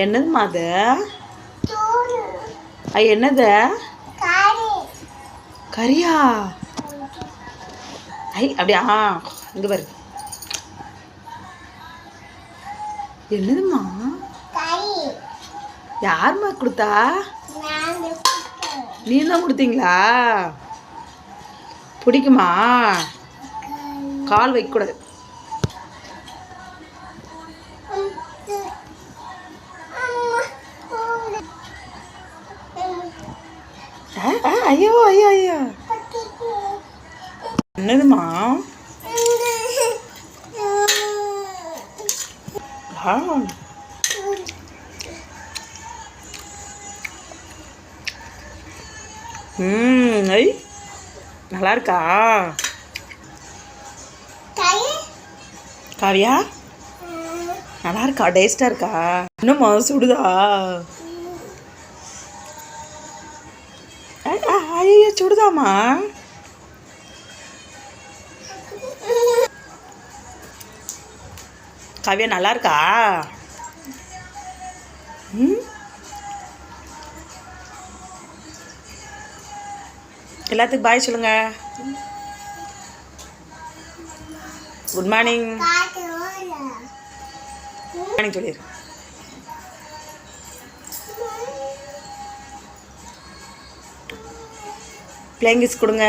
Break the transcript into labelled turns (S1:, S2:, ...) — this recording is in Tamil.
S1: என்னதும்மா அது என்னது? கறியா? ஐ அப்படியா? இங்க பாரு. என்னதும்மா யாரும்மா கொடுத்தா? நீ தான் கொடுத்தீங்களா? பிடிக்குமா? கால் வைக்கக்கூடாது. ஐயோ ஐயோ ஐயோ. என்னதும்மா? ம் ஐ நல்லா இருக்கா காவியா? நல்லா இருக்கா டேஸ்டாக இருக்கா? இன்னும் சுடுதா? ஐயோ சுடுதாம்மா. காவியா நல்லா இருக்கா ம்? எல்லாத்துக்கும் பாய் சொல்லுங்க. குட் மார்னிங் மார்னிங் சொல்லிடு பிளேங்கிஸ் கொடுங்க.